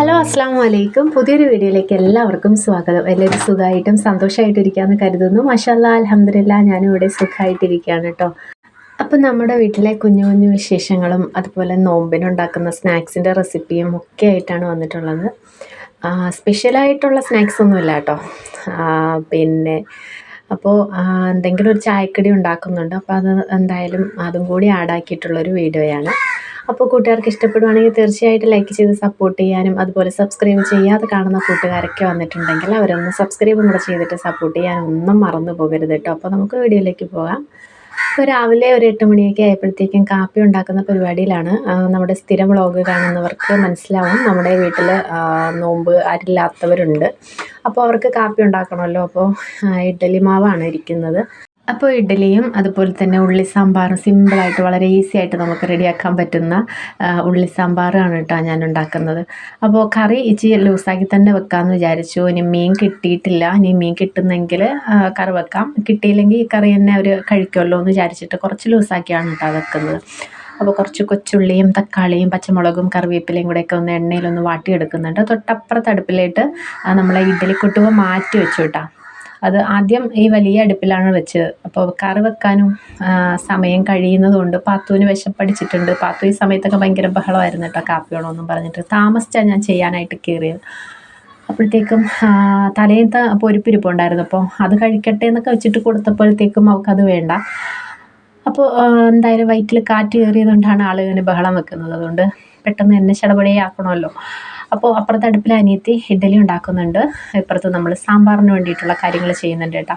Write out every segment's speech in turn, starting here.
Hello അസ്സാം വലൈക്കും പുതിയൊരു വീഡിയോയിലേക്ക് എല്ലാവർക്കും സ്വാഗതം. എല്ലാവരും സുഖമായിട്ടും സന്തോഷമായിട്ടിരിക്കാമെന്ന് കരുതുന്നു. മഷാല്ല അലഹമില്ല ഞാനും ഇവിടെ സുഖമായിട്ടിരിക്കുകയാണ് കേട്ടോ. അപ്പം നമ്മുടെ വീട്ടിലെ കുഞ്ഞു കുഞ്ഞു വിശേഷങ്ങളും അതുപോലെ നോമ്പിനുണ്ടാക്കുന്ന സ്നാക്സിന്റെ റെസിപ്പിയും ഒക്കെ ആയിട്ടാണ് വന്നിട്ടുള്ളത്. സ്പെഷ്യലായിട്ടുള്ള സ്നാക്സ് ഒന്നുമില്ല കേട്ടോ. പിന്നെ അപ്പോൾ എന്തെങ്കിലും ഒരു ചായക്കടി ഉണ്ടാക്കുന്നുണ്ട്. അപ്പോൾ അത് എന്തായാലും അതും കൂടി ആഡാക്കിയിട്ടുള്ളൊരു വീഡിയോയാണ്. അപ്പോൾ കൂട്ടുകാർക്ക് ഇഷ്ടപ്പെടുവാണെങ്കിൽ തീർച്ചയായിട്ടും ലൈക്ക് ചെയ്ത് സപ്പോർട്ട് ചെയ്യാനും അതുപോലെ സബ്സ്ക്രൈബ് ചെയ്യാതെ കാണുന്ന കൂട്ടുകാരൊക്കെ വന്നിട്ടുണ്ടെങ്കിൽ അവരൊന്ന് സബ്സ്ക്രൈബും കൂടെ ചെയ്തിട്ട് സപ്പോർട്ട് ചെയ്യാനും ഒന്നും മറന്നു പോകരുത് കേട്ടോ. അപ്പോൾ നമുക്ക് വീഡിയോയിലേക്ക് പോകാം. ഇപ്പോൾ രാവിലെ ഒരു എട്ട് മണിയൊക്കെ ആയപ്പോഴത്തേക്കും കാപ്പി ഉണ്ടാക്കുന്ന പരിപാടിയിലാണ്. നമ്മുടെ സ്ഥിരം വ്ളോഗ് കാണുന്നവർക്ക് മനസ്സിലാവും. നമ്മുടെ വീട്ടിൽ നോമ്പ് ആരില്ലാത്തവരുണ്ട് അപ്പോൾ അവർക്ക് കാപ്പി ഉണ്ടാക്കണമല്ലോ. അപ്പോൾ ഇഡ്ഡലി മാവാണ് ഇരിക്കുന്നത്. അപ്പോൾ ഇഡ്ഡലിയും അതുപോലെ തന്നെ ഉള്ളി സാമ്പാറും സിമ്പിളായിട്ട് വളരെ ഈസി ആയിട്ട് നമുക്ക് റെഡിയാക്കാൻ പറ്റുന്ന ഉള്ളി സാമ്പാറാണ് കേട്ടോ ഞാൻ ഉണ്ടാക്കുന്നത് അപ്പോൾ കറി ഇച്ചിരി ലൂസാക്കി തന്നെ വെക്കാമെന്ന് വിചാരിച്ചു. ഇനി മീൻ കിട്ടിയിട്ടില്ല. ഇനി മീൻ കിട്ടുന്നെങ്കിൽ കറി വെക്കാം. കിട്ടിയില്ലെങ്കിൽ ഈ കറി തന്നെ അവർ കഴിക്കുമല്ലോ എന്ന് വിചാരിച്ചിട്ട് കുറച്ച് ലൂസാക്കിയാണ് കേട്ടോ വെക്കുന്നത്. അപ്പോൾ കുറച്ച് കൊച്ചുള്ളിയും തക്കാളിയും പച്ചമുളകും കറിവേപ്പിലയും കൂടെയൊക്കെ ഒന്ന് എണ്ണയിലൊന്ന് വാട്ടിയെടുക്കുന്നുണ്ട്. തൊട്ടപ്പുറത്ത് അടുപ്പിലേക്ക് നമ്മളെ ഇഡ്ഡലിക്കുട്ടുവ മാറ്റി വെച്ചു കേട്ടോ. അത് ആദ്യം ഈ വലിയ അടുപ്പിലാണ് വെച്ചത്. അപ്പോൾ കറി വെക്കാനും സമയം കഴിയുന്നതുകൊണ്ട് പാത്തുവിന് വിശപ്പടിച്ചിട്ടുണ്ട്. പാത്തു ഈ സമയത്തൊക്കെ ഭയങ്കര ബഹളമായിരുന്നു കേട്ടോ കാപ്പി വേണമെന്നും പറഞ്ഞിട്ട്. താമസിച്ചാണ് ഞാൻ ചെയ്യാനായിട്ട് കയറിയത്. അപ്പോഴത്തേക്കും തലേന്നത്തെ പൊരിപ്പിരിപ്പുണ്ടായിരുന്നു അപ്പോൾ അത് കഴിക്കട്ടെ എന്നൊക്കെ വെച്ചിട്ട് കൊടുത്തപ്പോഴത്തേക്കും അവൾക്കത് വേണ്ട. അപ്പോൾ എന്തായാലും വയറ്റിൽ കാറ്റ് കയറിയതുകൊണ്ടാണ് ഇങ്ങനെ ബഹളം വെക്കുന്നത്. അതുകൊണ്ട് പെട്ടെന്ന് എന്നെ ചടപടിയാക്കണമല്ലോ. അപ്പോൾ അപ്പുറത്തെ അടുപ്പിൽ അനിയത്തി ഇഡ്ഡലി ഉണ്ടാക്കുന്നുണ്ട്. ഇപ്പുറത്ത് നമ്മൾ സാമ്പാറിന് വേണ്ടിയിട്ടുള്ള കാര്യങ്ങൾ ചെയ്യുന്നുണ്ട് കേട്ടോ.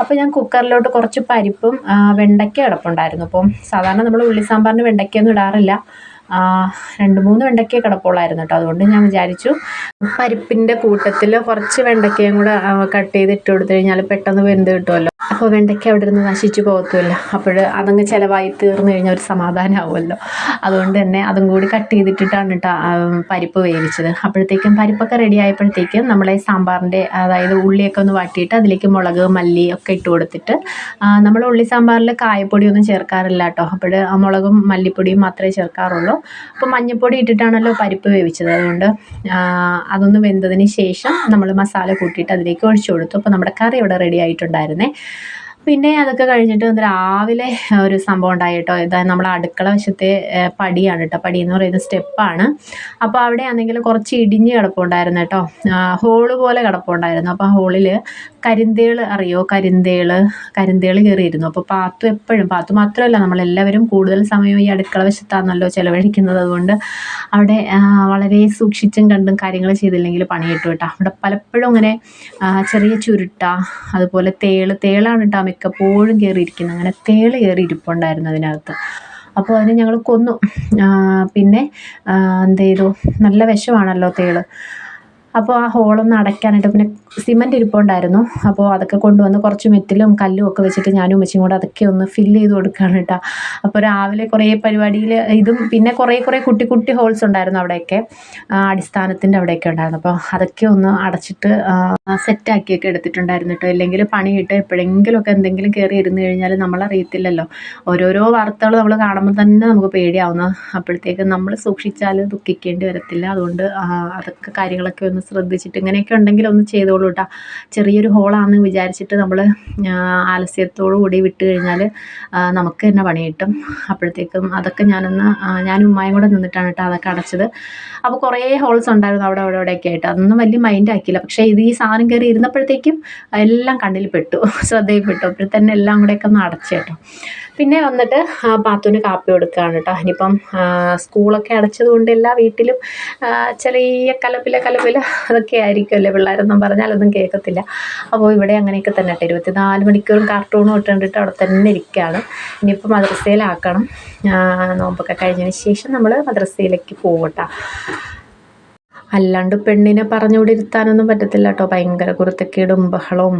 അപ്പോൾ ഞാൻ കുക്കറിലോട്ട് കുറച്ച് പരിപ്പും വെണ്ടയ്ക്ക കിടപ്പുണ്ടായിരുന്നു അപ്പം സാധാരണ നമ്മൾ ഉള്ളി സാമ്പാറിന് വെണ്ടയ്ക്കൊന്നും ഇടാറില്ല. രണ്ട് മൂന്ന് വെണ്ടയ്ക്ക കിടപ്പുള്ളായിരുന്നു കേട്ടോ. അതുകൊണ്ട് ഞാൻ വിചാരിച്ചു പരിപ്പിന്റെ കൂട്ടത്തിൽ കുറച്ച് വെണ്ടയ്ക്കയും കൂടെ കട്ട് ചെയ്ത് ഇട്ട് കൊടുത്തു കഴിഞ്ഞാൽ പെട്ടെന്ന് വെന്ത് കിട്ടുമല്ലോ. അപ്പോൾ വെണ്ടയ്ക്ക അവിടെ ഇരുന്ന് നശിച്ചു പോകത്തുമില്ല. അപ്പോൾ അതങ്ങ് ചിലവായി തീർന്നു കഴിഞ്ഞാൽ ഒരു സമാധാനമാവുമല്ലോ അതുകൊണ്ട് തന്നെ അതും കൂടി കട്ട് ചെയ്തിട്ടിട്ടാണ് കേട്ടോ പരിപ്പ് വേവിച്ചത്. അപ്പോഴത്തേക്കും പരിപ്പൊക്കെ റെഡി ആയപ്പോഴത്തേക്കും നമ്മളെ സാമ്പാറിന്റെ അതായത് ഉള്ളിയൊക്കെ ഒന്ന് വാട്ടിയിട്ട് അതിലേക്ക് മുളക് മല്ലി ഒക്കെ ഇട്ട് കൊടുത്തിട്ട് നമ്മൾ ഉള്ളി സാമ്പാറിൽ കായപ്പൊടിയൊന്നും ചേർക്കാറില്ല കേട്ടോ. അപ്പോൾ മുളകും മല്ലിപ്പൊടിയും മാത്രമേ ചേർക്കാറുള്ളൂ. അപ്പോൾ മഞ്ഞൾപ്പൊടി ഇട്ടിട്ടാണല്ലോ പരിപ്പ് വേവിച്ചത്. അതുകൊണ്ട് അതൊന്ന് വെന്തതിന് ശേഷം നമ്മൾ മസാല കൂട്ടിയിട്ട് അതിലേക്ക് ഒഴിച്ചു കൊടുത്തു. അപ്പോൾ നമ്മുടെ കറി ഇവിടെ റെഡി ആയിട്ടുണ്ടായിരുന്നേ. പിന്നെ അതൊക്കെ കഴിഞ്ഞിട്ട് രാവിലെ ഒരു സംഭവം ഉണ്ടായി കേട്ടോ. ഇതായത് നമ്മളെ അടുക്കള വശത്തെ പടിയാണ് കേട്ടോ. പടി എന്ന് പറയുന്നത് സ്റ്റെപ്പാണ്. അപ്പോൾ അവിടെ ആണെങ്കിൽ കുറച്ച് ഇടിഞ്ഞ് കിടപ്പുണ്ടായിരുന്നു കേട്ടോ. ഹോൾ പോലെ കിടപ്പുണ്ടായിരുന്നു. അപ്പോൾ ഹോളിൽ കരിന്തേൾ അറിയോ? കരിന്തേൾ കരിന്തേൾ കയറിയിരുന്നു. അപ്പോൾ പാത്തു എപ്പോഴും പാത്തു മാത്രമല്ല നമ്മളെല്ലാവരും കൂടുതൽ സമയം ഈ അടുക്കള വശത്താണല്ലോ ചിലവഴിക്കുന്നത്. അതുകൊണ്ട് അവിടെ വളരെ സൂക്ഷിച്ചും കണ്ടും കാര്യങ്ങൾ ചെയ്തില്ലെങ്കിൽ പണി കിട്ടും കേട്ടോ. അവിടെ പലപ്പോഴും അങ്ങനെ ചെറിയ ചുരുട്ട അതുപോലെ തേൾ തേളാണ് കേട്ടോ മിക്കപ്പോഴും കയറിയിരിക്കുന്നത്. അങ്ങനെ തേൾ കയറി ഇരിപ്പുണ്ടായിരുന്നു അതിനകത്ത്. അപ്പോൾ അതിനെ ഞങ്ങൾ കൊന്നു. പിന്നെ എന്ത് ചെയ്തു? നല്ല വിഷമാണല്ലോ തേൾ. അപ്പോൾ ആ ഹോളൊന്ന് അടയ്ക്കാനായിട്ട് പിന്നെ സിമന്റ് ഇരിപ്പുണ്ടായിരുന്നു. അപ്പോൾ അതൊക്കെ കൊണ്ടുവന്ന് കുറച്ച് മെറ്റിലും കല്ലും ഒക്കെ വെച്ചിട്ട് ഞാനും ഉമ്മച്ചിയും കൂടെ അതൊക്കെ ഒന്ന് ഫില്ല് ചെയ്ത് കൊടുക്കുകയാണ് കേട്ടോ. അപ്പോൾ രാവിലെ കുറേ പരിപാടിയിൽ ഇതും പിന്നെ കുറേ കുറേ കുട്ടി കുട്ടി ഹോൾസ് ഉണ്ടായിരുന്നു അവിടെയൊക്കെ. അടിസ്ഥാനത്തിന്റെ അവിടെയൊക്കെ ഉണ്ടായിരുന്നു. അപ്പോൾ അതൊക്കെ ഒന്ന് അടച്ചിട്ട് സെറ്റാക്കിയൊക്കെ എടുത്തിട്ടുണ്ടായിരുന്നു കേട്ടോ. ഇല്ലെങ്കിൽ പണി കിട്ടുക എപ്പോഴെങ്കിലുമൊക്കെ എന്തെങ്കിലും കയറി ഇരുന്ന് കഴിഞ്ഞാൽ നമ്മളറിയത്തില്ലല്ലോ. ഓരോരോ വാർത്തകൾ നമ്മൾ കാണുമ്പോൾ തന്നെ നമുക്ക് പേടിയാവുന്ന അപ്പോഴത്തേക്ക് നമ്മൾ സൂക്ഷിച്ചാൽ ദുഃഖിക്കേണ്ടി വരത്തില്ല. അതുകൊണ്ട് അതൊക്കെ കാര്യങ്ങളൊക്കെ ഒന്ന് ശ്രദ്ധിച്ചിട്ട് ഇങ്ങനെയൊക്കെ ഉണ്ടെങ്കിൽ ഒന്ന് ചെയ്തോളൂ കേട്ടോ ചെറിയൊരു ഹോളാണെന്ന് വിചാരിച്ചിട്ട് നമ്മൾ ആലസ്യത്തോടു കൂടി വിട്ട് കഴിഞ്ഞാൽ നമുക്ക് തന്നെ പണി കിട്ടും. അപ്പോഴത്തേക്കും അതൊക്കെ ഞാനൊന്ന് ഞാനും ഉമ്മായും കൂടെ നിന്നിട്ടാണ് കേട്ടോ അതൊക്കെ അടച്ചത്. അപ്പോൾ കുറേ ഹോൾസ് ഉണ്ടായിരുന്നു അവിടെ അവിടെ അവിടെയൊക്കെ ആയിട്ട്. അതൊന്നും വലിയ മൈൻഡ് ആക്കിയില്ല. പക്ഷേ ഇത് ഈ സാധനം കയറി ഇരുന്നപ്പോഴത്തേക്കും എല്ലാം കണ്ണിൽ പെട്ടു ശ്രദ്ധയിൽപ്പെട്ടു അപ്പോൾ തന്നെ എല്ലാം കൂടെയൊക്കെ ഒന്ന് അടച്ചു കേട്ടോ. പിന്നെ വന്നിട്ട് പാത്തുവിന് കാപ്പി കൊടുക്കുകയാണ് കേട്ടോ ഇനിയിപ്പം സ്കൂളൊക്കെ അടച്ചത് കൊണ്ട് എല്ലാ വീട്ടിലും ചെറിയ കലപ്പില കലപ്പില അതൊക്കെ ആയിരിക്കുമല്ലേ പിള്ളേരൊന്നും പറഞ്ഞാലൊന്നും കേൾക്കത്തില്ല. അപ്പോൾ ഇവിടെ അങ്ങനെയൊക്കെ തന്നെ കേട്ടോ. ഇരുപത്തിനാല് മണിക്കൂറും കാർട്ടൂണും ഇട്ടുകൊണ്ടിട്ട് അവിടെ തന്നെ ഇരിക്കുകയാണ്. ഇനിയിപ്പോൾ മദ്രസയിലാക്കണം. നോമ്പൊക്കെ കഴിഞ്ഞതിന് ശേഷം നമ്മൾ മദ്രസയിലേക്ക് പോകും കേട്ടോ അല്ലാണ്ട് പെണ്ണിനെ പറഞ്ഞുകൂടി ഇരുത്താനൊന്നും പറ്റത്തില്ല കേട്ടോ. ഭയങ്കര കുരുത്തക്കേടും ബഹളവും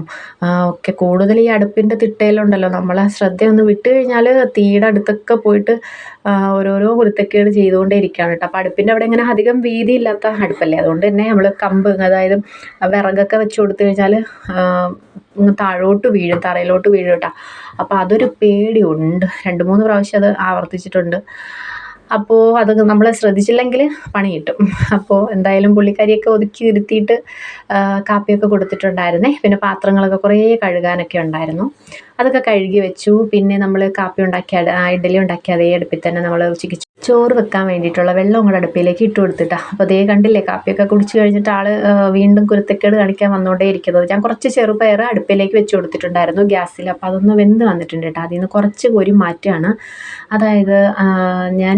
ഒക്കെ കൂടുതൽ ഈ അടുപ്പിന്റെ തിട്ടയിലുണ്ടല്ലോ. നമ്മൾ ആ ശ്രദ്ധയൊന്ന് വിട്ട് കഴിഞ്ഞാൽ തീയുടെ അടുത്തൊക്കെ പോയിട്ട് ഓരോരോ കുരുത്തക്കേട് ചെയ്തുകൊണ്ടേ ഇരിക്കുകയാണ് കേട്ടോ. അപ്പോൾ അടുപ്പിന്റെ അവിടെ ഇങ്ങനെ അധികം വീതിയില്ലാത്ത അടുപ്പല്ലേ? അതുകൊണ്ട് തന്നെ നമ്മൾ കമ്പ് അതായത് വിറകൊക്കെ വെച്ച് കൊടുത്തു കഴിഞ്ഞാൽ താഴോട്ട് വീഴും തറയിലോട്ട് വീഴും കേട്ടോ. അപ്പോൾ അതൊരു പേടിയുണ്ട്. രണ്ട് മൂന്ന് പ്രാവശ്യം അത് ആവർത്തിച്ചിട്ടുണ്ട്. അപ്പോൾ അത് നമ്മൾ ശ്രദ്ധിച്ചില്ലെങ്കിൽ പണി കിട്ടും. അപ്പോൾ എന്തായാലും പുള്ളിക്കാരിയൊക്കെ ഒതുക്കി ഇരുത്തിയിട്ട് കാപ്പിയൊക്കെ കൊടുത്തിട്ടുണ്ടായിരുന്നേ. പിന്നെ പാത്രങ്ങളൊക്കെ കുറേ കഴുകാനൊക്കെ ഉണ്ടായിരുന്നു. അതൊക്കെ കഴുകി വെച്ചു. പിന്നെ നമ്മൾ കാപ്പി ഉണ്ടാക്കിയ ഇഡലി ഉണ്ടാക്കിയ അതേ അടുപ്പിൽ തന്നെ നമ്മൾ ഉച്ചയ്ക്ക് ചോറ് വെക്കാൻ വേണ്ടിയിട്ടുള്ള വെള്ളം കൂടെ അടുപ്പിലേക്ക് ഇട്ട് കൊടുത്തിട്ടാണ് അപ്പോൾ അതേ കണ്ടില്ലേ കാപ്പിയൊക്കെ കുടിച്ച് കഴിഞ്ഞിട്ട് ആൾ വീണ്ടും കുരുത്തക്കേട് കാണിക്കാൻ വന്നുകൊണ്ടേ ഇരിക്കുന്നത്. ഞാൻ കുറച്ച് ചെറുപയർ അടുപ്പിലേക്ക് വെച്ച് കൊടുത്തിട്ടുണ്ടായിരുന്നു ഗ്യാസിൽ. അപ്പോൾ അതൊന്ന് വെന്ത് വന്നിട്ടുണ്ട് കേട്ടോ. അതിൽ നിന്ന് കുറച്ച് കോരി മാറ്റുകയാണ്. അതായത് ഞാൻ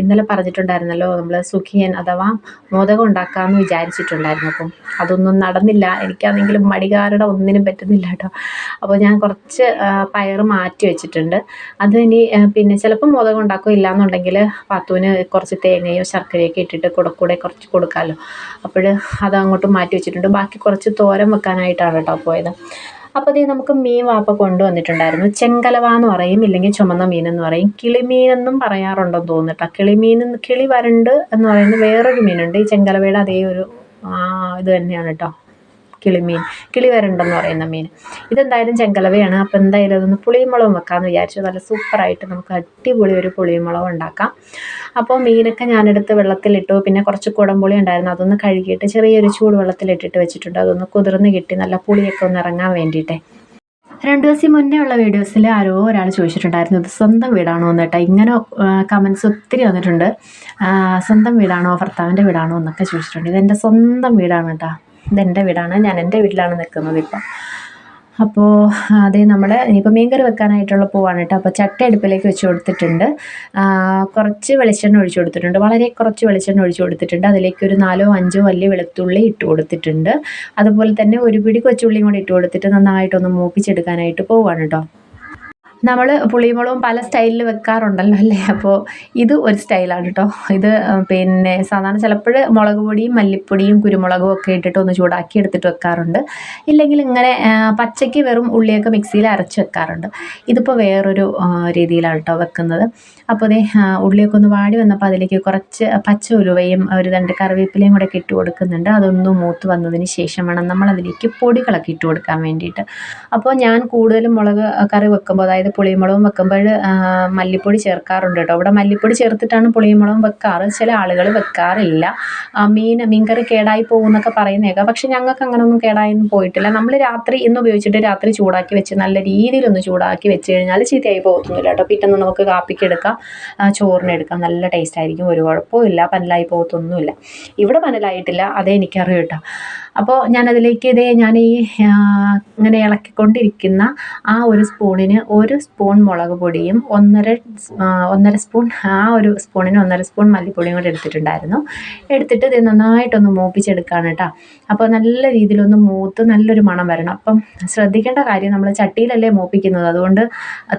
ഇന്നലെ പറഞ്ഞിട്ടുണ്ടായിരുന്നല്ലോ നമ്മൾ സുഖിയൻ അഥവാ മോദകം ഉണ്ടാക്കാമെന്ന് വിചാരിച്ചിട്ടുണ്ടായിരുന്നു. അപ്പം അതൊന്നും നടന്നില്ല. എനിക്കാണെങ്കിലും മടികാരുടെ ഒന്നിനും പറ്റുന്നില്ല കേട്ടോ. അപ്പോൾ ഞാൻ കുറച്ച് പയർ മാറ്റി വെച്ചിട്ടുണ്ട്. അത് ഇനി പിന്നെ ചിലപ്പോൾ മോദകം ഉണ്ടാക്കും ഇല്ലയെന്നുണ്ടെങ്കിൽ പാത്തുവിന് കുറച്ച് തേങ്ങയോ ശർക്കരയൊക്കെ ഇട്ടിട്ട് കൂടെ കൂടെ കുറച്ച് കൊടുക്കാമല്ലോ അപ്പോൾ അത് അങ്ങോട്ട് മാറ്റി വെച്ചിട്ടുണ്ട്. ബാക്കി കുറച്ച് തോരൻ വെക്കാനായിട്ടാണ് കേട്ടോ പോയത്. അപ്പോൾ അതേ നമുക്ക് മീൻ വാപ്പ കൊണ്ടുവന്നിട്ടുണ്ടായിരുന്നു. ചെങ്കലവ എന്ന് പറയും ഇല്ലെങ്കിൽ ചുമന്ന മീൻ എന്ന് പറയും. കിളിമീൻ എന്നും പറയാറുണ്ടെന്ന് തോന്നുന്നു കിളിമീൻ കിളി വരണ്ട് എന്ന് പറയുന്ന വേറൊരു മീനുണ്ട്. ഈ ചെങ്കലവയുടെ അതേ ഒരു ഇത് തന്നെയാണ് കേട്ടോ. കിളിമീൻ കിളിവരണ്ടെന്ന് പറയുന്ന മീൻ. ഇതെന്തായാലും ചെങ്കലവയാണ്. അപ്പോൾ എന്തായാലും അതൊന്ന് പുളിമുളകും മുളകും വെക്കാമെന്ന് വിചാരിച്ചു. നല്ല സൂപ്പറായിട്ട് നമുക്ക് അടിപൊളി ഒരു പുളിയും മുളകും ഉണ്ടാക്കാം. അപ്പോൾ മീനൊക്കെ ഞാനെടുത്ത് വെള്ളത്തിലിട്ടു. പിന്നെ കുറച്ച് കുടംപുളി ഉണ്ടായിരുന്നു. അതൊന്ന് കഴുകിയിട്ട് ചെറിയൊരു ചൂട് വെള്ളത്തിലിട്ടിട്ട് വെച്ചിട്ടുണ്ട്. അതൊന്ന് കുതിർന്ന് കിട്ടി. നല്ല പുളിയൊക്കെ ഒന്ന് ഇറങ്ങാൻ വേണ്ടിയിട്ടേ. രണ്ടു ദിവസം മുന്നേ ഉള്ള വീഡിയോസിൽ ആരോ ഒരാൾ ചോദിച്ചിട്ടുണ്ടായിരുന്നു ഇത് സ്വന്തം വീടാണോ? എന്ന് കേട്ടോ. ഇങ്ങനെ കമൻസ് ഒത്തിരി വന്നിട്ടുണ്ട്. സ്വന്തം വീടാണോ? ഭർത്താവിന്റെ വീടാണോ? എന്നൊക്കെ ചോദിച്ചിട്ടുണ്ട്. ഇതെന്റെ സ്വന്തം വീടാണ് കേട്ടോ. ഇതെന്റെ വീടാണ്. ഞാൻ എന്റെ വീട്ടിലാണ് നിൽക്കുന്നത് ഇപ്പം. അപ്പോൾ അതേ നമ്മൾ ഇനിയിപ്പോൾ മീൻകറി വെക്കാനായിട്ടുള്ള പൂവാണ് കേട്ടോ. അപ്പോൾ ചട്ട അടുപ്പിലേക്ക് വെച്ച് കൊടുത്തിട്ടുണ്ട്. കുറച്ച് വെളിച്ചെണ്ണ ഒഴിച്ചു കൊടുത്തിട്ടുണ്ട്. വളരെ കുറച്ച് വെളിച്ചെണ്ണ ഒഴിച്ചു കൊടുത്തിട്ടുണ്ട്. അതിലേക്ക് ഒരു നാലോ അഞ്ചോ വലിയ വെളുത്തുള്ളി ഇട്ട് കൊടുത്തിട്ടുണ്ട്. അതുപോലെ തന്നെ ഒരു പിടി കൊച്ചുള്ളിയും കൂടി ഇട്ട് കൊടുത്തിട്ട് നന്നായിട്ടൊന്ന് മൂപ്പിച്ചെടുക്കാനായിട്ട് പോവാണ് കേട്ടോ. നമ്മൾ പുളിമുളകും പല സ്റ്റൈലിൽ വെക്കാറുണ്ടല്ലോ അല്ലേ? അപ്പോൾ ഇത് ഒരു സ്റ്റൈലാണ് കേട്ടോ ഇത് പിന്നെ സാധാരണ ചിലപ്പോൾ മുളക് പൊടിയും മല്ലിപ്പൊടിയും കുരുമുളകും ഒക്കെ ഇട്ടിട്ട് ഒന്ന് ചൂടാക്കി എടുത്തിട്ട് വെക്കാറുണ്ട്. ഇല്ലെങ്കിൽ ഇങ്ങനെ പച്ചയ്ക്ക് വെറും ഉള്ളിയൊക്കെ മിക്സിയിൽ അരച്ച് വെക്കാറുണ്ട്. ഇതിപ്പോൾ വേറൊരു രീതിയിലാണ് കേട്ടോ വെക്കുന്നത്. അപ്പോൾ അതേ ഉള്ളിയൊക്കെ ഒന്ന് വാടി വന്നപ്പോൾ അതിലേക്ക് കുറച്ച് പച്ച ഉലുവയും ഒരു രണ്ട് കറിവേപ്പിലയും കൂടെ ഇട്ട് കൊടുക്കുന്നുണ്ട്. അതൊന്ന് മൂത്ത് വന്നതിന് ശേഷം വേണം നമ്മളതിലേക്ക് പൊടികളൊക്കെ ഇട്ട് കൊടുക്കാൻ വേണ്ടിയിട്ട്. അപ്പോൾ ഞാൻ കൂടുതലും മുളക് കറി വെക്കുമ്പോൾ അതായത് പുളിമുളകും വെക്കുമ്പോൾ മല്ലിപ്പൊടി ചേർക്കാറുണ്ട് കേട്ടോ. ഇവിടെ മല്ലിപ്പൊടി ചേർത്തിട്ടാണ് പുളിമുളകും വെക്കാറ്. ചില ആളുകൾ വെക്കാറില്ല. മീൻ മീൻകറി കേടായി പോകുമെന്നൊക്കെ പറയുന്നേക്കാം പക്ഷെ ഞങ്ങൾക്ക് അങ്ങനെയൊന്നും കേടായൊന്നും പോയിട്ടില്ല. നമ്മൾ രാത്രി ഇന്ന് ഉപയോഗിച്ചിട്ട് രാത്രി ചൂടാക്കി വെച്ച് നല്ല രീതിയിലൊന്ന് ചൂടാക്കി വെച്ച് കഴിഞ്ഞാൽ ചീത്തയായി പോകത്തൊന്നുമില്ല കേട്ടോ. പിറ്റേന്ന് നമുക്ക് കാപ്പിക്ക് എടുക്കാം. ചോറിന് എടുക്കാം. നല്ല ടേസ്റ്റ് ആയിരിക്കും. ഒരു കുഴപ്പമില്ല പനലായി പോകത്തൊന്നുമില്ല. ഇവിടെ പനലായിട്ടില്ല. അതേ എനിക്കറിയാം കേട്ടോ. അപ്പോൾ ഞാനതിലേക്ക് ഇതേ ഞാൻ ഈ ഇങ്ങനെ ഇളക്കിക്കൊണ്ടിരിക്കുന്ന ആ ഒരു സ്പൂണിന് ഒരു സ്പൂൺ മുളക് പൊടിയും ഒന്നര ഒന്നര സ്പൂൺ ആ ഒരു സ്പൂണിന് ഒന്നര സ്പൂൺ മല്ലിപ്പൊടിയും കൂടെ എടുത്തിട്ടുണ്ടായിരുന്നു. എടുത്തിട്ട് ഇത് നന്നായിട്ടൊന്ന് മൂപ്പിച്ചെടുക്കുകയാണ് കേട്ടോ. അപ്പോൾ നല്ല രീതിയിലൊന്ന് മൂത്ത് നല്ലൊരു മണം വരണം. അപ്പം ശ്രദ്ധിക്കേണ്ട കാര്യം നമ്മൾ ചട്ടിയിലല്ലേ മൂപ്പിക്കുന്നത്. അതുകൊണ്ട്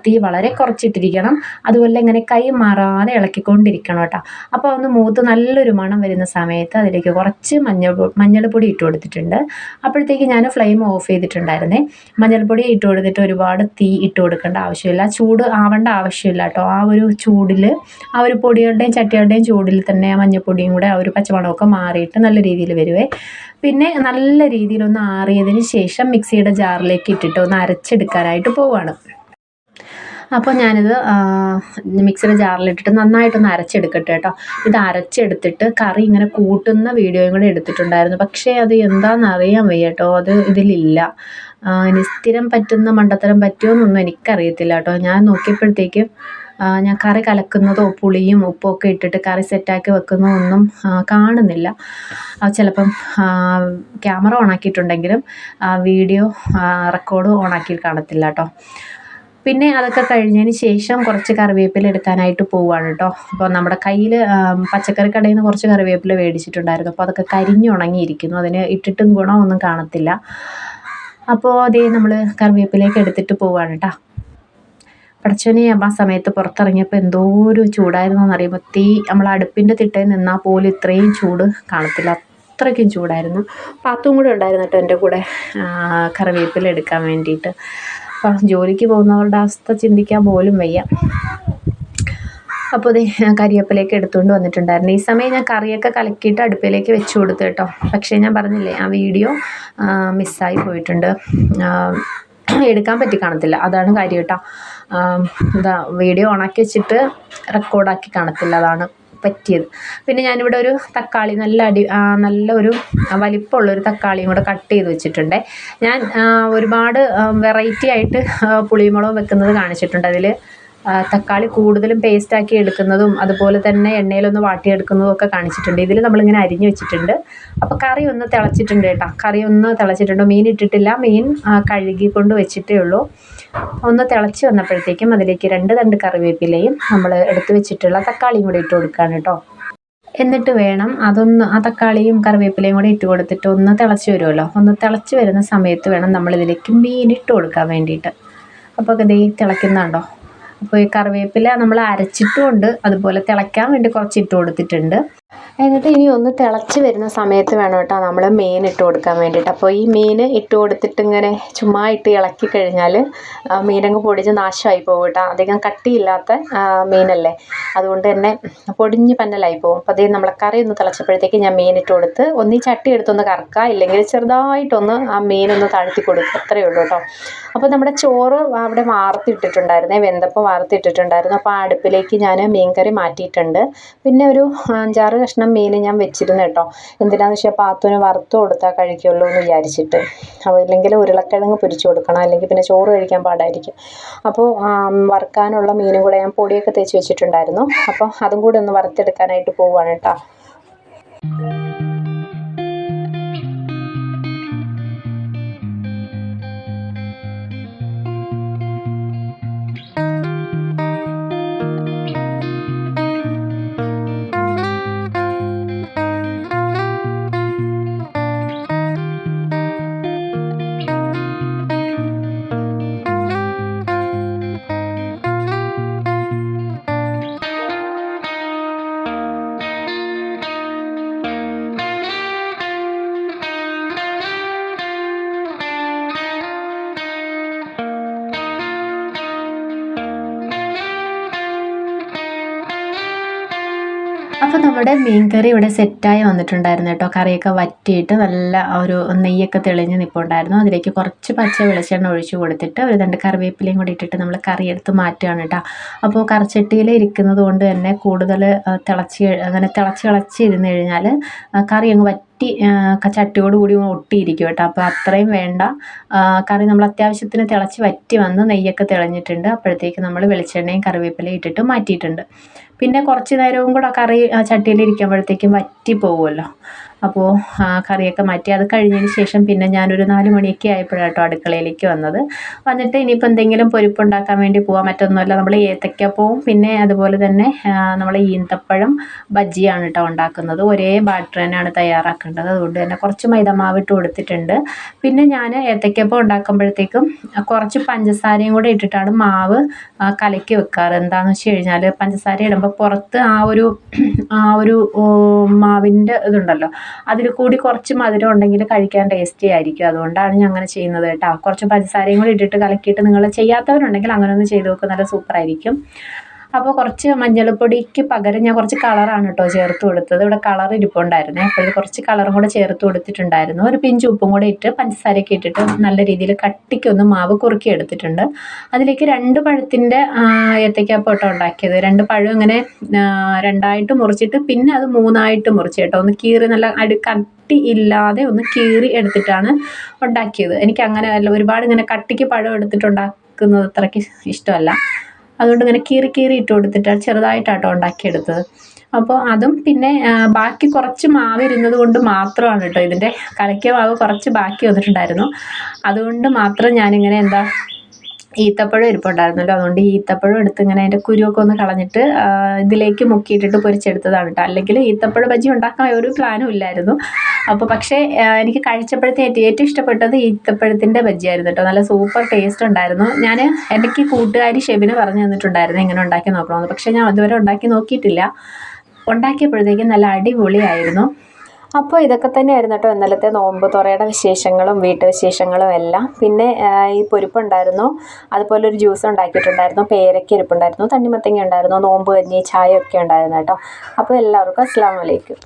തീ വളരെ കുറച്ചിട്ടിരിക്കണം. അതുപോലെ ഇങ്ങനെ കൈ മാറാതെ ഇളക്കിക്കൊണ്ടിരിക്കണം കേട്ടോ. അപ്പോൾ ഒന്ന് മൂത്ത് നല്ലൊരു മണം വരുന്ന സമയത്ത് അതിലേക്ക് കുറച്ച് മഞ്ഞൾ മഞ്ഞൾപ്പൊടി ഇട്ട് കൊടുത്തിട്ടുണ്ട്. അപ്പോഴത്തേക്ക് ഞാൻ ഫ്ലെയിം ഓഫ് ചെയ്തിട്ടുണ്ടായിരുന്നേ. മഞ്ഞൾപ്പൊടി ഇട്ട് കൊടുത്തിട്ട് ഒരുപാട് തീ ഇട്ട് കൊടുക്കേണ്ട ആവശ്യമില്ല. ചൂട് ആവേണ്ട ആവശ്യമില്ല കേട്ടോ. ആ ഒരു ചൂടിൽ ആ ഒരു പൊടികളുടെയും ചട്ടികളുടെയും ചൂടിൽ തന്നെ ആ മഞ്ഞൾപ്പൊടിയും കൂടെ ആ ഒരു പച്ചമണമൊക്കെ മാറിയിട്ട് നല്ല രീതിയിൽ വരുവേ. പിന്നെ നല്ല രീതിയിലൊന്ന് ആറിയതിന് ശേഷം മിക്സിയുടെ ജാറിലേക്ക് ഇട്ടിട്ട് ഒന്ന് അരച്ചെടുക്കാനായിട്ട് പോവുകയാണ് അപ്പോൾ ഞാനിത് മിക്സിയുടെ ജാറിലിട്ടിട്ട് നന്നായിട്ടൊന്ന് അരച്ചെടുക്കട്ടെ കേട്ടോ. ഇത് അരച്ചെടുത്തിട്ട് കറി ഇങ്ങനെ കൂട്ടുന്ന വീഡിയോയും കൂടെ എടുത്തിട്ടുണ്ടായിരുന്നു. പക്ഷേ അത് എന്താണെന്ന് അറിയാൻ വയ്യ കേട്ടോ. അത് ഇതിലില്ല. ഇനി സ്ഥിരം പറ്റുന്ന മണ്ടത്തരം പറ്റുമോയെന്നൊന്നും എനിക്കറിയത്തില്ല കേട്ടോ. ഞാൻ നോക്കിയപ്പോഴത്തേക്കും ഞാൻ കറി കലക്കുന്നതോ പുളിയും ഉപ്പും ഒക്കെ ഇട്ടിട്ട് കറി സെറ്റാക്കി വെക്കുന്നതൊന്നും കാണുന്നില്ല. ചിലപ്പം ക്യാമറ ഓണാക്കിയിട്ടുണ്ടെങ്കിലും വീഡിയോ റെക്കോർഡ് ഓണാക്കി കാണത്തില്ല കേട്ടോ. പിന്നെ അതൊക്കെ കഴിഞ്ഞതിന് ശേഷം കുറച്ച് കറിവേപ്പില എടുക്കാനായിട്ട് പോവുകയാണ് കേട്ടോ അപ്പോൾ നമ്മുടെ കയ്യിൽ പച്ചക്കറി കടയിൽ നിന്ന് കുറച്ച് കറിവേപ്പില മേടിച്ചിട്ടുണ്ടായിരുന്നു. അപ്പോൾ അതൊക്കെ കരിഞ്ഞുണങ്ങിയിരിക്കുന്നു അതിന് ഇട്ടിട്ടും ഗുണമൊന്നും കാണത്തില്ല. അപ്പോൾ അതേ നമ്മൾ കറിവേപ്പിലേക്ക് എടുത്തിട്ട് പോവുകയാണ് കേട്ടോ പടച്ചനെ ആ സമയത്ത് പുറത്തിറങ്ങിയപ്പോൾ എന്തോ ഒരു ചൂടായിരുന്നു എന്നറിയുമ്പോൾ തീ നമ്മൾ അടുപ്പിന്റെ തിട്ടയിൽ നിന്നാൽ പോലും ഇത്രയും ചൂട് കാണത്തില്ല. അത്രയ്ക്കും ചൂടായിരുന്നു. പാത്തും കൂടെ ഉണ്ടായിരുന്നു കേട്ടോ എന്റെ കൂടെ കറിവേപ്പില എടുക്കാൻ വേണ്ടിയിട്ട്. ജോലിക്ക് പോകുന്നവരുടെ അവസ്ഥ ചിന്തിക്കാൻ പോലും വയ്യ. അപ്പോൾ ഇത് കറിയപ്പിലേക്ക് എടുത്തുകൊണ്ട് വന്നിട്ടുണ്ടായിരുന്നു. ഈ സമയം ഞാൻ കറിയൊക്കെ കലക്കിയിട്ട് അടുപ്പിലേക്ക് വെച്ച് കൊടുത്തു കേട്ടോ. പക്ഷേ ഞാൻ പറഞ്ഞില്ലേ ആ വീഡിയോ മിസ്സായി പോയിട്ടുണ്ട്. എടുക്കാൻ പറ്റി കാണത്തില്ല. അതാണ് കാര്യം കേട്ടോ. എന്താ വീഡിയോ ഓണാക്കി വെച്ചിട്ട് റെക്കോർഡാക്കി കാണത്തില്ല അതാണ്. പറ്റിയത്. പിന്നെ ഞാനിവിടെ ഒരു തക്കാളി നല്ല അടി നല്ല ഒരു വലിപ്പമുള്ളൊരു തക്കാളിയും കൂടെ കട്ട് ചെയ്ത് വെച്ചിട്ടുണ്ട്. ഞാൻ ഒരുപാട് വെറൈറ്റി ആയിട്ട് പുളിമുളകും വെക്കുന്നത് കാണിച്ചിട്ടുണ്ട്. അതിൽ തക്കാളി കൂടുതലും പേസ്റ്റാക്കി എടുക്കുന്നതും അതുപോലെ തന്നെ എണ്ണയിലൊന്ന് വാട്ടിയെടുക്കുന്നതും ഒക്കെ കാണിച്ചിട്ടുണ്ട്. ഇതിൽ നമ്മളിങ്ങനെ അരിഞ്ഞ് വെച്ചിട്ടുണ്ട്. അപ്പോൾ കറി ഒന്ന് തിളച്ചിട്ടുണ്ട് കേട്ടോ. കറി ഒന്ന് തിളച്ചിട്ടുണ്ട്. മീൻ ഇട്ടിട്ടില്ല. മീൻ കഴുകിക്കൊണ്ട് വെച്ചിട്ടേ ഉള്ളൂ. ഒന്ന് തിളച്ച് വന്നപ്പോഴത്തേക്കും അതിലേക്ക് രണ്ട് തണ്ട് കറിവേപ്പിലയും നമ്മൾ എടുത്തു വെച്ചിട്ടുള്ള തക്കാളിയും കൂടി ഇട്ട് കൊടുക്കുകയാണ് കേട്ടോ. എന്നിട്ട് വേണം അതൊന്ന് ആ തക്കാളിയും കറിവേപ്പിലയും കൂടി ഇട്ട് കൊടുത്തിട്ട് ഒന്ന് തിളച്ച് വരുമല്ലോ. ഒന്ന് തിളച്ച് വരുന്ന സമയത്ത് വേണം നമ്മളിതിലേക്ക് മീൻ ഇട്ട് കൊടുക്കാൻ വേണ്ടിയിട്ട്. അപ്പോൾ ഇത് തിളയ്ക്കുന്നുണ്ടോ? അപ്പോൾ ഈ കറിവേപ്പില നമ്മൾ അരച്ചിട്ടുമുണ്ട്. അതുപോലെ തിളയ്ക്കാൻ വേണ്ടി കുറച്ച് ഇട്ട് കൊടുത്തിട്ടുണ്ട്. എന്നിട്ട് ഇനി ഒന്ന് തിളച്ച് വരുന്ന സമയത്ത് വേണം കേട്ടോ നമ്മൾ മീൻ ഇട്ട് കൊടുക്കാൻ വേണ്ടിയിട്ട്. അപ്പോൾ ഈ മീൻ ഇട്ട് കൊടുത്തിട്ട് ഇങ്ങനെ ചുമ്മാ ഇട്ട് ഇളക്കി കഴിഞ്ഞാൽ മീനങ്ങ് പൊടിഞ്ഞ് നാശമായി പോകും കേട്ടോ. അധികം കട്ടിയില്ലാത്ത മീനല്ലേ. അതുകൊണ്ട് തന്നെ പൊടിഞ്ഞ് പന്നലായി പോകും. അപ്പോൾ അതേ നമ്മളെ കറി ഒന്ന് തിളച്ചപ്പോഴത്തേക്ക് ഞാൻ മീൻ ഇട്ട് കൊടുത്ത് ഒന്നീ ചട്ടി എടുത്തൊന്ന് കറക്കുക ഇല്ലെങ്കിൽ ചെറുതായിട്ടൊന്ന് ആ മീനൊന്ന് താഴ്ത്തി കൊടുക്കുക അത്രയേ ഉള്ളൂ കേട്ടോ. അപ്പോൾ നമ്മുടെ ചോറ് അവിടെ വാർത്തിട്ടിട്ടുണ്ടായിരുന്നേ വെന്തപ്പം വാർത്തിട്ടിട്ടുണ്ടായിരുന്നു. അപ്പോൾ ആ അടുപ്പിലേക്ക് ഞാൻ മീൻ കറി മാറ്റിയിട്ടുണ്ട്. പിന്നെ ഒരു അഞ്ചാറ് കഷ്ണം മീൻ ഞാൻ വെച്ചിരുന്നു കേട്ടോ. എന്തിനാന്ന് വെച്ചാൽ പാത്തുവിന് വറുത്ത് കൊടുത്താൽ കഴിക്കുള്ളൂ എന്ന് വിചാരിച്ചിട്ട്. അപ്പോൾ ഇല്ലെങ്കിൽ ഉരുളക്കിഴങ്ങ് പൊരിച്ചു കൊടുക്കണം. അല്ലെങ്കിൽ പിന്നെ ചോറ് കഴിക്കാൻ പാടായിരിക്കും. അപ്പോൾ വറുക്കാനുള്ള മീനും കൂടെ ഞാൻ പൊടിയൊക്കെ തേച്ച് വെച്ചിട്ടുണ്ടായിരുന്നു. അപ്പോൾ അതും കൂടെ ഒന്ന് വറുത്തെടുക്കാനായിട്ട് പോവുകയാണ് കേട്ടോ. നമ്മുടെ മീൻ കറി ഇവിടെ സെറ്റായി വന്നിട്ടുണ്ടായിരുന്നു കേട്ടോ. കറിയൊക്കെ വറ്റിയിട്ട് നല്ല ഒരു നെയ്യൊക്കെ തെളിഞ്ഞ് നിൽപ്പുണ്ടായിരുന്നു അതിലേക്ക് കുറച്ച് പച്ച വെളിച്ചെണ്ണ ഒഴിച്ചു കൊടുത്തിട്ട് ഒരു രണ്ട് കറിവേപ്പിലയും കൂടി ഇട്ടിട്ട് നമ്മൾ കറി എടുത്ത് മാറ്റുകയാണ് കേട്ടോ. അപ്പോൾ കറിച്ചട്ടിയിൽ ഇരിക്കുന്നത് കൊണ്ട് തന്നെ കൂടുതൽ തിളച്ച് അങ്ങനെ തിളച്ച് തിളച്ച് ഇരുന്ന് കഴിഞ്ഞാൽ കറി അങ്ങ് വറ്റി ചട്ടിയോട് കൂടി ഒട്ടിയിരിക്കും കേട്ടോ. അപ്പോൾ അത്രയും വേണ്ട. കറി നമ്മൾ അത്യാവശ്യത്തിന് തിളച്ച് വറ്റി വന്ന് നെയ്യൊക്കെ തെളിഞ്ഞിട്ടുണ്ട്. അപ്പോഴത്തേക്ക് നമ്മൾ വെളിച്ചെണ്ണയും കറിവേപ്പിലയും ഇട്ടിട്ട് മാറ്റിയിട്ടുണ്ട്. പിന്നെ കുറച്ച് നേരവും കൂടെ കറി ചട്ടിയിലിരിക്കുമ്പോഴത്തേക്കും വറ്റി പോകുമല്ലോ അപ്പോൾ കറിയൊക്കെ മാറ്റി അത് കഴിഞ്ഞതിന് ശേഷം പിന്നെ ഞാനൊരു നാല് മണിയൊക്കെ ആയപ്പോഴാണ് കേട്ടോ അടുക്കളയിലേക്ക് വന്നത്. വന്നിട്ട് ഇനിയിപ്പോൾ എന്തെങ്കിലും പൊരിപ്പുണ്ടാക്കാൻ വേണ്ടി പോവാം മറ്റൊന്നുമല്ല നമ്മൾ ഏത്തക്കപ്പവും പിന്നെ അതുപോലെ തന്നെ നമ്മൾ ഈന്തപ്പഴം ബജ്ജിയാണ് കേട്ടോ ഉണ്ടാക്കുന്നത്. ഒരേ ബാറ്റർ തന്നെയാണ് തയ്യാറാക്കേണ്ടത്. അതുകൊണ്ട് തന്നെ കുറച്ച് മൈദമാവ് ഇട്ട് കൊടുത്തിട്ടുണ്ട്. പിന്നെ ഞാൻ ഏത്തയ്ക്കപ്പം ഉണ്ടാക്കുമ്പോഴത്തേക്കും കുറച്ച് പഞ്ചസാരയും കൂടെ ഇട്ടിട്ടാണ് മാവ് കലക്കി വെക്കാറ്. എന്താണെന്ന് വെച്ച് കഴിഞ്ഞാൽ പഞ്ചസാര ഇടുമ്പോൾ പുറത്ത് ആ ഒരു ആ ഒരു മാവിന്റെ ഇതുണ്ടല്ലോ. അതിൽ കൂടി കുറച്ച് മധുരം ഉണ്ടെങ്കിൽ കഴിക്കാൻ ടേസ്റ്റി ആയിരിക്കും. അതുകൊണ്ടാണ് ഞാൻ അങ്ങനെ ചെയ്യുന്നത് കേട്ടോ. കുറച്ച് പഞ്ചസാരയും കൂടി ഇട്ടിട്ട് കലക്കിയിട്ട് നിങ്ങൾ ചെയ്യാത്തവരുണ്ടെങ്കിൽ അങ്ങനെ ഒന്ന് ചെയ്ത് നോക്കുക നല്ല സൂപ്പറായിരിക്കും അപ്പോൾ കുറച്ച് മഞ്ഞൾപ്പൊടിക്ക് പകരം ഞാൻ കുറച്ച് കളറാണ് കേട്ടോ ചേർത്ത് കൊടുത്തത്. ഇവിടെ കളർ ഇരിപ്പുണ്ടായിരുന്നേ. അപ്പോൾ കുറച്ച് കളറും കൂടെ ചേർത്ത് കൊടുത്തിട്ടുണ്ടായിരുന്നു. ഒരു പിഞ്ച് ഉപ്പും കൂടെ ഇട്ട് പഞ്ചസാരയൊക്കെ ഇട്ടിട്ട് നല്ല രീതിയിൽ കട്ടിക്കൊന്ന് മാവ് കുറുക്കി എടുത്തിട്ടുണ്ട്. അതിലേക്ക് രണ്ട് പഴത്തിന്റെ ഏത്തയ്ക്കാപ്പം കേട്ടോ ഉണ്ടാക്കിയത്. രണ്ട് പഴം ഇങ്ങനെ രണ്ടായിട്ട് മുറിച്ചിട്ട് പിന്നെ അത് മൂന്നായിട്ട് മുറിച്ച് കേട്ടോ. ഒന്ന് കീറി നല്ല അടു കട്ടി ഇല്ലാതെ ഒന്ന് കീറി എടുത്തിട്ടാണ് ഉണ്ടാക്കിയത്. എനിക്ക് അങ്ങനെ അല്ല ഒരുപാട് ഇങ്ങനെ കട്ടിക്ക് പഴം എടുത്തിട്ടുണ്ടാക്കുന്നത് അത്രയ്ക്ക് ഇഷ്ടമല്ല. അതുകൊണ്ട് ഇങ്ങനെ കീറി കീറി ഇട്ട് കൊടുത്തിട്ടാണ് ചെറുതായിട്ടാട്ടോ ഉണ്ടാക്കിയെടുത്തത്. അപ്പോൾ അതും പിന്നെ ബാക്കി കുറച്ച് മാവ് ഇരുന്നത് കൊണ്ട് മാത്രമാണ് കേട്ടോ ഇതിന്റെ കലക്കിയ മാവ് കുറച്ച് ബാക്കി വന്നിട്ടുണ്ടായിരുന്നു. അതുകൊണ്ട് മാത്രം ഞാനിങ്ങനെ എന്താ ഈത്തപ്പഴം ഇരിപ്പുണ്ടായിരുന്നല്ലോ. അതുകൊണ്ട് ഈത്തപ്പഴം എടുത്ത് ഇങ്ങനെ അതിന്റെ കുരുവൊക്കെ ഒന്ന് കളഞ്ഞിട്ട് ഇതിലേക്ക് മുക്കിയിട്ടിട്ട് പൊരിച്ചെടുത്തതാണ് കേട്ടോ. അല്ലെങ്കിൽ ഈത്തപ്പഴ ബജി ഉണ്ടാക്കാൻ ഒരു പ്ലാനും ഇല്ലായിരുന്നു. അപ്പോൾ പക്ഷേ എനിക്ക് കഴിച്ചപ്പോഴത്തെ ഏറ്റവും ഇഷ്ടപ്പെട്ടത് ഈത്തപ്പഴത്തിന്റെ ബജിയായിരുന്നു കേട്ടോ. നല്ല സൂപ്പർ ടേസ്റ്റ് ഉണ്ടായിരുന്നു. ഞാൻ എനിക്ക് കൂട്ടുകാരി ഷെബിന് പറഞ്ഞു തന്നിട്ടുണ്ടായിരുന്നു ഇങ്ങനെ ഉണ്ടാക്കി നോക്കണമെന്ന് പക്ഷേ ഞാൻ അതുവരെ ഉണ്ടാക്കി നോക്കിയിട്ടില്ല. ഉണ്ടാക്കിയപ്പോഴത്തേക്കും നല്ല അടിപൊളിയായിരുന്നു. അപ്പോൾ ഇതൊക്കെ തന്നെയായിരുന്നു കേട്ടോ ഇന്നലത്തെ നോമ്പ് തുറയുടെ വിശേഷങ്ങളും വീട്ടുവിശേഷങ്ങളും എല്ലാം. പിന്നെ ഈ പൊരിപ്പുണ്ടായിരുന്നു. അതുപോലെ ഒരു ജ്യൂസ് ഉണ്ടാക്കിയിട്ടുണ്ടായിരുന്നു. പേരയ്ക്ക ഇരിപ്പുണ്ടായിരുന്നു. തണ്ണിമത്തങ്ങ ഉണ്ടായിരുന്നു. നോമ്പ് കഞ്ഞി ചായ ഒക്കെ ഉണ്ടായിരുന്നു കേട്ടോ. അപ്പോൾ എല്ലാവർക്കും അസ്സാം വലൈക്കും